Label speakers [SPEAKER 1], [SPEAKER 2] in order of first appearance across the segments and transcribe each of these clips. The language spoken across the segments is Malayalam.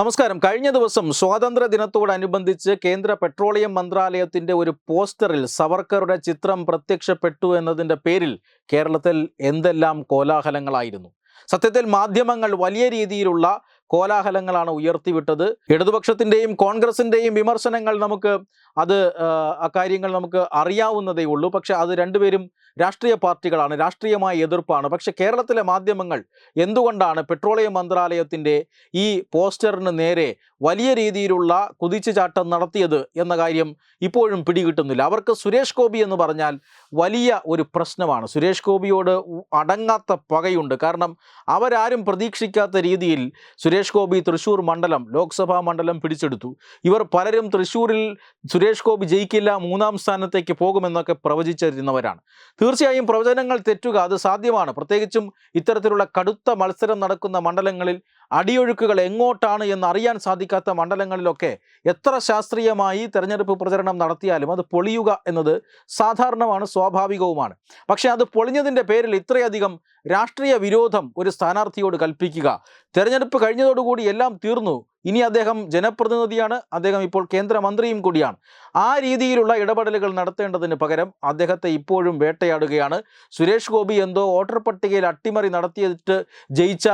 [SPEAKER 1] നമസ്കാരം. കഴിഞ്ഞ ദിവസം സ്വാതന്ത്ര്യ ദിനത്തോടനുബന്ധിച്ച് കേന്ദ്ര പെട്രോളിയം മന്ത്രാലയത്തിന്റെ ഒരു പോസ്റ്ററിൽ സവർക്കറുടെ ചിത്രം പ്രത്യക്ഷപ്പെട്ടു എന്നതിന്റെ പേരിൽ കേരളത്തിൽ എന്തെല്ലാം കോലാഹലങ്ങളായിരുന്നു. സത്യത്തിൽ മാധ്യമങ്ങൾ വലിയ രീതിയിലുള്ള കോലാഹലങ്ങളാണ് ഉയർത്തിവിട്ടത്. ഇടതുപക്ഷത്തിന്റെയും കോൺഗ്രസിന്റെയും വിമർശനങ്ങൾ നമുക്ക് അത് അക്കാര്യങ്ങൾ നമുക്ക് അറിയാവുന്നതേ ഉള്ളൂ. പക്ഷെ അത് രണ്ടുപേരും രാഷ്ട്രീയ പാർട്ടികളാണ് രാഷ്ട്രീയമായ എതിർപ്പാണ്. പക്ഷേ കേരളത്തിലെ മാധ്യമങ്ങൾ എന്തുകൊണ്ടാണ് പെട്രോളിയം മന്ത്രാലയത്തിന്റെ ഈ പോസ്റ്ററിന് നേരെ വലിയ രീതിയിലുള്ള കുതിച്ചുചാട്ടം നടത്തിയത് എന്ന കാര്യം ഇപ്പോഴും പിടികിട്ടുന്നില്ല. അവർക്ക് സുരേഷ് ഗോപി എന്ന് പറഞ്ഞാൽ വലിയ ഒരു പ്രശ്നമാണ്. സുരേഷ് ഗോപിയോട് അടങ്ങാത്ത പകയുണ്ട്. കാരണം അവരാരും പ്രതീക്ഷിക്കാത്ത രീതിയിൽ സുരേഷ് ഗോപി തൃശൂർ മണ്ഡലം ലോക്സഭാ മണ്ഡലം പിടിച്ചെടുത്തു. ഇവർ പലരും തൃശൂരിൽ സുരേഷ് ഗോപി ജയിക്കില്ല മൂന്നാം സ്ഥാനത്തേക്ക് പോകുമെന്നൊക്കെ പ്രവചിച്ചിരുന്നവരാണ്. തീർച്ചയായും പ്രവചനങ്ങൾ തെറ്റുക അത് സാധ്യമാണ്. പ്രത്യേകിച്ചും ഇത്തരത്തിലുള്ള കടുത്ത മത്സരം നടക്കുന്ന മണ്ഡലങ്ങളിൽ അടിയൊഴുക്കുകൾ എങ്ങോട്ടാണ് എന്ന് അറിയാൻ സാധിക്കാത്ത മണ്ഡലങ്ങളിലൊക്കെ എത്ര ശാസ്ത്രീയമായി തെരഞ്ഞെടുപ്പ് പ്രചരണം നടത്തിയാലും അത് പൊളിയുക എന്നത് സാധാരണമാണ് സ്വാഭാവികവുമാണ്. പക്ഷേ അത് പൊളിഞ്ഞതിന്റെ പേരിൽ ഇത്രയധികം രാഷ്ട്രീയ വിരോധം ഒരു സ്ഥാനാർത്ഥിയോട് കൽപ്പിക്കുക തെരഞ്ഞെടുപ്പ് കഴിഞ്ഞതോടുകൂടി എല്ലാം തീർന്നു ഇനി അദ്ദേഹം ജനപ്രതിനിധിയാണ് അദ്ദേഹം ഇപ്പോൾ കേന്ദ്രമന്ത്രിയും കൂടിയാണ്. ആ രീതിയിലുള്ള ഇടപെടലുകൾ നടത്തേണ്ടതിന് പകരം അദ്ദേഹത്തെ ഇപ്പോഴും വേട്ടയാടുകയാണ്. സുരേഷ് ഗോപി എന്തോ വോട്ടർ പട്ടികയിൽ അട്ടിമറി നടത്തിയിട്ട് ജയിച്ച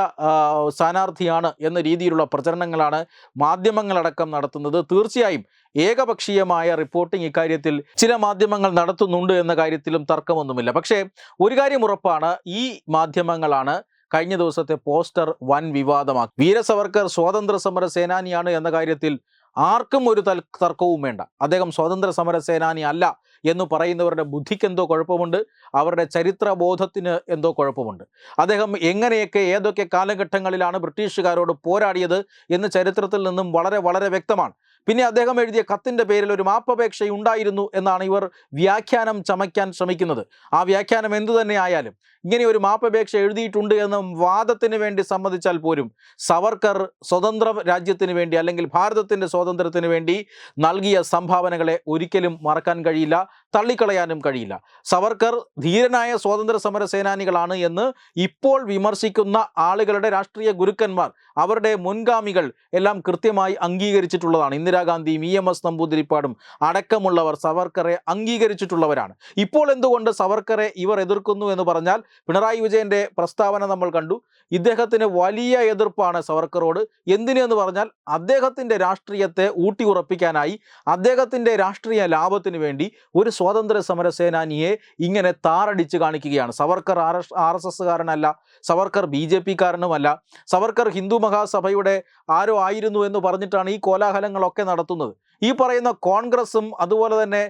[SPEAKER 1] സ്ഥാനാർത്ഥിയാണ് എന്ന രീതിയിലുള്ള പ്രചരണങ്ങളാണ് മാധ്യമങ്ങളടക്കം നടത്തുന്നത്. തീർച്ചയായും ഏകപക്ഷീയമായ റിപ്പോർട്ടിംഗ് ഇക്കാര്യത്തിൽ ചില മാധ്യമങ്ങൾ നടത്തുന്നുണ്ട് എന്ന കാര്യത്തിലും തർക്കമൊന്നുമില്ല. പക്ഷേ ഒരു കാര്യം ഉറപ്പാണ് ഈ മാധ്യമങ്ങളാണ് കഴിഞ്ഞ ദിവസത്തെ പോസ്റ്റർ വൻ വിവാദമാക്കി. വീരസവർക്കർ സ്വാതന്ത്ര്യ സമര സേനാനിയാണ് എന്ന കാര്യത്തിൽ ആർക്കും ഒരു തർക്കവും വേണ്ട. അദ്ദേഹം സ്വാതന്ത്ര്യ സമര സേനാനി അല്ല എന്ന് പറയുന്നവരുടെ ബുദ്ധിക്ക് എന്തോ കുഴപ്പമുണ്ട് അവരുടെ ചരിത്രബോധത്തിന് എന്തോ കുഴപ്പമുണ്ട്. അദ്ദേഹം എങ്ങനെയൊക്കെ ഏതൊക്കെ കാലഘട്ടങ്ങളിലാണ് ബ്രിട്ടീഷുകാരോട് പോരാടിയത് എന്ന് ചരിത്രത്തിൽ നിന്നും വളരെ വളരെ വ്യക്തമാണ്. പിന്നെ അദ്ദേഹം എഴുതിയ കത്തിന്റെ പേരിൽ ഒരു മാപ്പപേക്ഷ ഉണ്ടായിരുന്നു എന്നാണ് ഇവർ വ്യാഖ്യാനം ചമയ്ക്കാൻ ശ്രമിക്കുന്നത്. ആ വ്യാഖ്യാനം എന്തു തന്നെ ആയാലും ഇങ്ങനെ ഒരു മാപ്പപേക്ഷ എഴുതിയിട്ടുണ്ട് എന്ന വാദത്തിന് വേണ്ടി സമ്മതിച്ചാൽ പോലും സവർക്കർ സ്വതന്ത്ര രാജ്യത്തിന് വേണ്ടി അല്ലെങ്കിൽ ഭാരതത്തിന്റെ സ്വാതന്ത്ര്യത്തിന് വേണ്ടി നൽകിയ സംഭാവനകളെ ഒരിക്കലും മറക്കാൻ കഴിയില്ല. തള്ളിക്കളയാനും കഴിയില്ല. സവർക്കർ ധീരനായ സ്വാതന്ത്ര്യ സമര സേനാനികളാണ് എന്ന് ഇപ്പോൾ വിമർശിക്കുന്ന ആളുകളുടെ രാഷ്ട്രീയ ഗുരുക്കന്മാർ അവരുടെ മുൻഗാമികൾ എല്ലാം കൃത്യമായി അംഗീകരിച്ചിട്ടുള്ളതാണ്. ഇന്ദിരാഗാന്ധിയും ഇ എം എസ് നമ്പൂതിരിപ്പാടും അടക്കമുള്ളവർ സവർക്കറെ അംഗീകരിച്ചിട്ടുള്ളവരാണ്. ഇപ്പോൾ എന്തുകൊണ്ട് സവർക്കറെ ഇവർ എതിർക്കുന്നു എന്ന് പറഞ്ഞാൽ പിണറായി വിജയന്റെ പ്രസ്താവന നമ്മൾ കണ്ടു. ഇദ്ദേഹത്തിന് വലിയ എതിർപ്പാണ് സവർക്കറോട്. എന്തിനെന്ന് പറഞ്ഞാൽ അദ്ദേഹത്തിന്റെ രാഷ്ട്രീയത്തെ ഊട്ടിയുറപ്പിക്കാനായി അദ്ദേഹത്തിന്റെ രാഷ്ട്രീയ ലാഭത്തിന് വേണ്ടി ഒരു സ്വാതന്ത്ര്യ സമര സേനാനിയെ ഇങ്ങനെ താറടിച്ച് കാണിക്കുകയാണ്. സവർക്കർ ആർ ആർ എസ് എസ്സുകാരനല്ല സവർക്കർ ബി ജെ പിക്കാരനുമല്ല സവർക്കർ ഹിന്ദു മഹാസഭയുടെ ആരോ ആയിരുന്നു എന്ന് പറഞ്ഞിട്ടാണ് ഈ കോലാഹലങ്ങളൊക്കെ നടത്തുന്നത്. ഈ പറയുന്ന കോൺഗ്രസും അതുപോലെ തന്നെ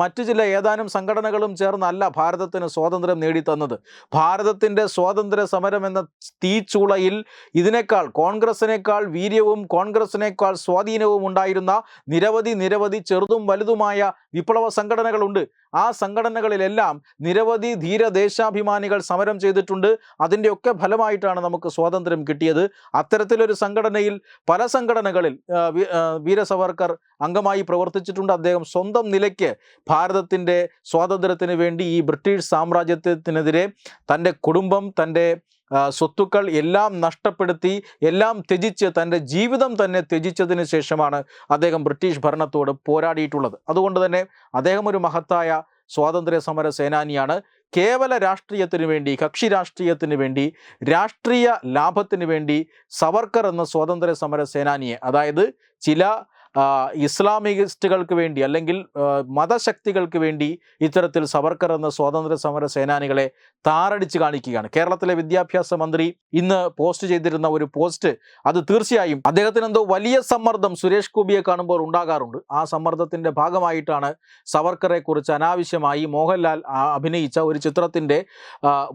[SPEAKER 1] മറ്റു ചില ഏതാനും സംഘടനകളും ചേർന്നല്ല ഭാരതത്തിന് സ്വാതന്ത്ര്യം നേടിത്തന്നത്. ഭാരതത്തിന്റെ സ്വാതന്ത്ര്യ സമരം എന്ന തീച്ചുളയിൽ ഇതിനേക്കാൾ കോൺഗ്രസിനേക്കാൾ വീര്യവും കോൺഗ്രസിനേക്കാൾ സ്വാധീനവും ഉണ്ടായിരുന്ന നിരവധി നിരവധി ചെറുതും വലുതുമായ വിപ്ലവ സംഘടനകളുണ്ട്. ആ സംഘടനകളിലെല്ലാം നിരവധി ധീരദേശാഭിമാനികൾ സമരം ചെയ്തിട്ടുണ്ട്. അതിന്റെയൊക്കെ ഫലമായിട്ടാണ് നമുക്ക് സ്വാതന്ത്ര്യം കിട്ടിയത്. അത്തരത്തിലൊരു സംഘടനയിൽ പല സംഘടനകളിൽ ആ, അംഗമായി പ്രവർത്തിച്ചിട്ടുണ്ട്. അദ്ദേഹം സ്വന്തം നിലയ്ക്ക് ഭാരതത്തിന്റെ സ്വാതന്ത്ര്യത്തിന് വേണ്ടി ഈ ബ്രിട്ടീഷ് സാമ്രാജ്യത്തിനെതിരെ തന്റെ കുടുംബം തന്റെ സ്വത്തുക്കൾ എല്ലാം നഷ്ടപ്പെടുത്തി എല്ലാം ത്യജിച്ച് തന്റെ ജീവിതം തന്നെ ത്യജിച്ചതിന് ശേഷമാണ് അദ്ദേഹം ബ്രിട്ടീഷ് ഭരണത്തോട് പോരാടിയിട്ടുള്ളത്. അതുകൊണ്ട് തന്നെ അദ്ദേഹം ഒരു മഹത്തായ സ്വാതന്ത്ര്യ സമര സേനാനിയാണ്. കേവല രാഷ്ട്രീയത്തിന് വേണ്ടി കക്ഷി രാഷ്ട്രീയത്തിന് വേണ്ടി രാഷ്ട്രീയ ലാഭത്തിന് വേണ്ടി സവർക്കർ എന്ന സ്വാതന്ത്ര്യ സമര സേനാനിയെ അതായത് ചില ഇസ്ലാമിസ്റ്റുകൾക്ക് വേണ്ടി അല്ലെങ്കിൽ മതശക്തികൾക്ക് വേണ്ടി ഇത്തരത്തിൽ സവർക്കർ എന്ന സ്വാതന്ത്ര്യ സമര സേനാനികളെ താറടിച്ച് കാണിക്കുകയാണ്. കേരളത്തിലെ വിദ്യാഭ്യാസ മന്ത്രി ഇന്ന് പോസ്റ്റ് ചെയ്തിരുന്ന ഒരു പോസ്റ്റ് അത് തീർച്ചയായും അദ്ദേഹത്തിന് എന്തോ വലിയ സമ്മർദ്ദം സുരേഷ് ഗോപിയെ കാണുമ്പോൾ ഉണ്ടാകാറുണ്ട്. ആ സമ്മർദ്ദത്തിന്റെ ഭാഗമായിട്ടാണ് സവർക്കറെ കുറിച്ച് അനാവശ്യമായി മോഹൻലാൽ അഭിനയിച്ച ഒരു ചിത്രത്തിന്റെ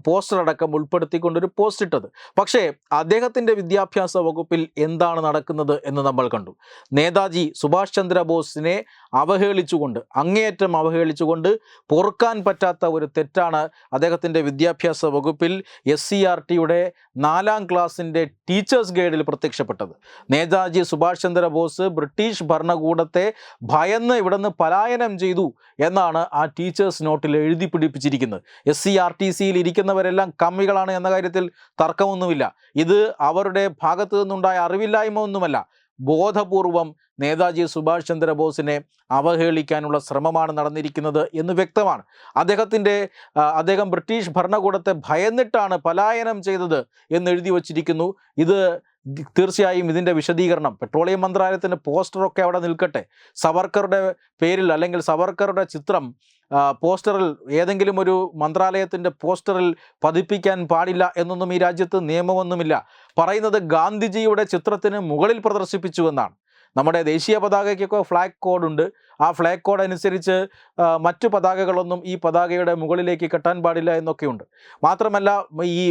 [SPEAKER 1] പോസ്റ്റർ അടക്കം ഉൾപ്പെടുത്തിക്കൊണ്ടൊരു പോസ്റ്റ് ഇട്ടത്. പക്ഷേ അദ്ദേഹത്തിന്റെ വിദ്യാഭ്യാസ വകുപ്പിൽ എന്താണ് നടക്കുന്നത് എന്ന് നമ്മൾ കണ്ടു. നേതാജി സുഭാഷ് ചന്ദ്രബോസിനെ അവഹേളിച്ചുകൊണ്ട് അങ്ങേയറ്റം അവഹേളിച്ചുകൊണ്ട് പൊറുക്കാൻ പറ്റാത്ത ഒരു തെറ്റാണ് അദ്ദേഹത്തിന്റെ വിദ്യാഭ്യാസ വകുപ്പിൽ എസ് സി ആർ ടിയുടെ നാലാം ക്ലാസ്സിന്റെ ടീച്ചേഴ്സ് ഗൈഡിൽ പ്രത്യക്ഷപ്പെട്ടത്. നേതാജി സുഭാഷ് ചന്ദ്രബോസ് ബ്രിട്ടീഷ് ഭരണകൂടത്തെ ഭയന്ന് ഇവിടുന്ന് പലായനം ചെയ്തു എന്നാണ് ആ ടീച്ചേഴ്സ് നോട്ടിൽ എഴുതി പിടിപ്പിച്ചിരിക്കുന്നത്. എസ് സി ആർ ടി സിയിൽ ഇരിക്കുന്നവരെല്ലാം കമ്മികളാണ് എന്ന കാര്യത്തിൽ തർക്കമൊന്നുമില്ല. ഇത് അവരുടെ ഭാഗത്തു നിന്നുണ്ടായ അറിവില്ലായ്മ ഒന്നുമല്ല. ബോധപൂർവം നേതാജി സുഭാഷ് ചന്ദ്രബോസിനെ അവഹേളിക്കാനുള്ള ശ്രമമാണ് നടന്നിരിക്കുന്നത് എന്ന് വ്യക്തമാണ്. അദ്ദേഹത്തിന്റെ അദ്ദേഹം ബ്രിട്ടീഷ് ഭരണകൂടത്തെ ഭയന്നിട്ടാണ് പലായനം ചെയ്തത് എന്ന് എഴുതി വച്ചിരിക്കുന്നു. ഇത് തീർച്ചയായും ഇതിന്റെ വിശദീകരണം. പെട്രോളിയം മന്ത്രാലയത്തിന്റെ പോസ്റ്ററൊക്കെ അവിടെ നിൽക്കട്ടെ. സവർക്കറുടെ പേരിൽ അല്ലെങ്കിൽ സവർക്കറുടെ ചിത്രം പോസ്റ്ററിൽ ഏതെങ്കിലും ഒരു മന്ത്രാലയത്തിന്റെ പോസ്റ്ററിൽ പതിപ്പിക്കാൻ പാടില്ല എന്നൊന്നും ഈ രാജ്യത്ത് നിയമമൊന്നുമില്ല. പറയുന്നത് ഗാന്ധിജിയുടെ ചിത്രത്തിന് മുകളിൽ പ്രദർശിപ്പിച്ചു എന്നാണ്. നമ്മുടെ ദേശീയ പതാകയ്ക്കൊക്കെ ഫ്ലാഗ് കോഡുണ്ട് ആ ഫ്ലാഗ് കോഡ് അനുസരിച്ച് മറ്റു പതാകകളൊന്നും ഈ പതാകയുടെ മുകളിലേക്ക് കെട്ടാൻ പാടില്ല എന്നൊക്കെയുണ്ട്. മാത്രമല്ല ഈ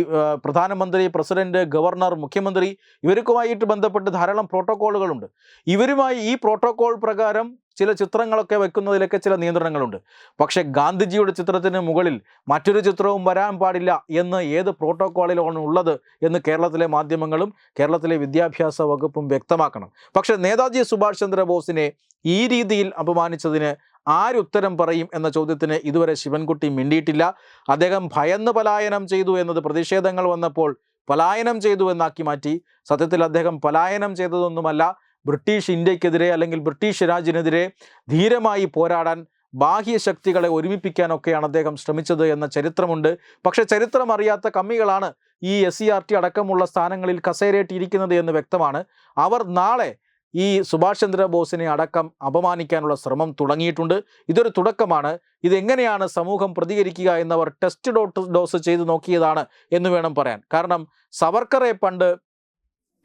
[SPEAKER 1] പ്രധാനമന്ത്രി പ്രസിഡന്റ് ഗവർണർ മുഖ്യമന്ത്രി ഇവർക്കുമായിട്ട് ബന്ധപ്പെട്ട് ധാരാളം പ്രോട്ടോക്കോളുകളുണ്ട്. ഇവരുമായി ഈ പ്രോട്ടോക്കോൾ പ്രകാരം ചില ചിത്രങ്ങളൊക്കെ വെക്കുന്നതിലൊക്കെ ചില നിയന്ത്രണങ്ങളുണ്ട്. പക്ഷേ ഗാന്ധിജിയുടെ ചിത്രത്തിന് മുകളിൽ മറ്റൊരു ചിത്രവും വരാൻ പാടില്ല എന്ന് ഏത് പ്രോട്ടോക്കോളിലാണ് ഉള്ളത് എന്ന് കേരളത്തിലെ മാധ്യമങ്ങളും കേരളത്തിലെ വിദ്യാഭ്യാസ വകുപ്പും വ്യക്തമാക്കണം. പക്ഷേ നേതാജി സുഭാഷ് ചന്ദ്രബോസിനെ ഈ രീതിയിൽ അപമാനിച്ചതിന് ആരുത്തരം പറയും എന്ന ചോദ്യത്തിന് ഇതുവരെ ശിവൻകുട്ടി മിണ്ടിയിട്ടില്ല. അദ്ദേഹം ഭയന്ന് പലായനം ചെയ്തു എന്നത് പ്രതിഷേധങ്ങൾ വന്നപ്പോൾ പലായനം ചെയ്തു എന്നാക്കി മാറ്റി. സത്യത്തിൽ അദ്ദേഹം പലായനം ചെയ്തതൊന്നുമല്ല ബ്രിട്ടീഷ് ഇന്ത്യക്കെതിരെ അല്ലെങ്കിൽ ബ്രിട്ടീഷ് രാജിനെതിരെ ധീരമായി പോരാടാൻ ബാഹ്യശക്തികളെ ഒരുമിപ്പിക്കാനൊക്കെയാണ് അദ്ദേഹം ശ്രമിച്ചത് എന്ന ചരിത്രമുണ്ട്. പക്ഷേ ചരിത്രം അറിയാത്ത കമ്മികളാണ് ഈ എസ് സി ആർ ടി അടക്കമുള്ള സ്ഥാനങ്ങളിൽ കസേരയിട്ടിരിക്കുന്നത് എന്ന് വ്യക്തമാണ്. അവർ നാളെ ഈ സുഭാഷ് ചന്ദ്രബോസിനെ അടക്കം അപമാനിക്കാനുള്ള ശ്രമം തുടങ്ങിയിട്ടുണ്ട്. ഇതൊരു തുടക്കമാണ്. ഇതെങ്ങനെയാണ് സമൂഹം പ്രതികരിക്കുക എന്നവർ ടെസ്റ്റ് ഡോട്ട് ഡോസ് ചെയ്ത് നോക്കിയതാണ് എന്ന് വേണം പറയാൻ. കാരണം സവർക്കറെ പണ്ട്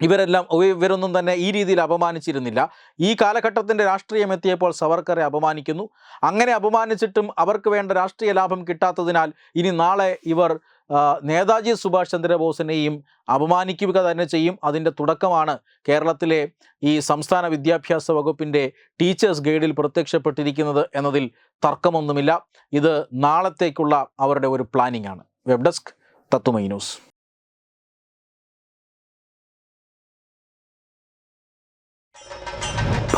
[SPEAKER 1] ഇവരെല്ലാം ഇവരൊന്നും തന്നെ ഈ രീതിയിൽ അപമാനിച്ചിരുന്നില്ല. ഈ കാലഘട്ടത്തിന്റെ രാഷ്ട്രീയം എത്തിയപ്പോൾ സവർക്കറെ അപമാനിക്കുന്നു. അങ്ങനെ അപമാനിച്ചിട്ടും അവർക്ക് വേണ്ട രാഷ്ട്രീയ ലാഭം കിട്ടാത്തതിനാൽ ഇനി നാളെ ഇവർ നേതാജി സുഭാഷ് ചന്ദ്രബോസിനെയും അപമാനിക്കുക തന്നെ ചെയ്യും. അതിന്റെ തുടക്കമാണ് കേരളത്തിലെ ഈ സംസ്ഥാന വിദ്യാഭ്യാസ വകുപ്പിന്റെ ടീച്ചേഴ്സ് ഗൈഡിൽ പ്രത്യക്ഷപ്പെട്ടിരിക്കുന്നത് എന്നതിൽ തർക്കമൊന്നുമില്ല. ഇത് നാളത്തേക്കുള്ള അവരുടെ ഒരു പ്ലാനിംഗ് ആണ് വെബ് ഡെസ്ക് തത്തുമൈ ന്യൂസ്.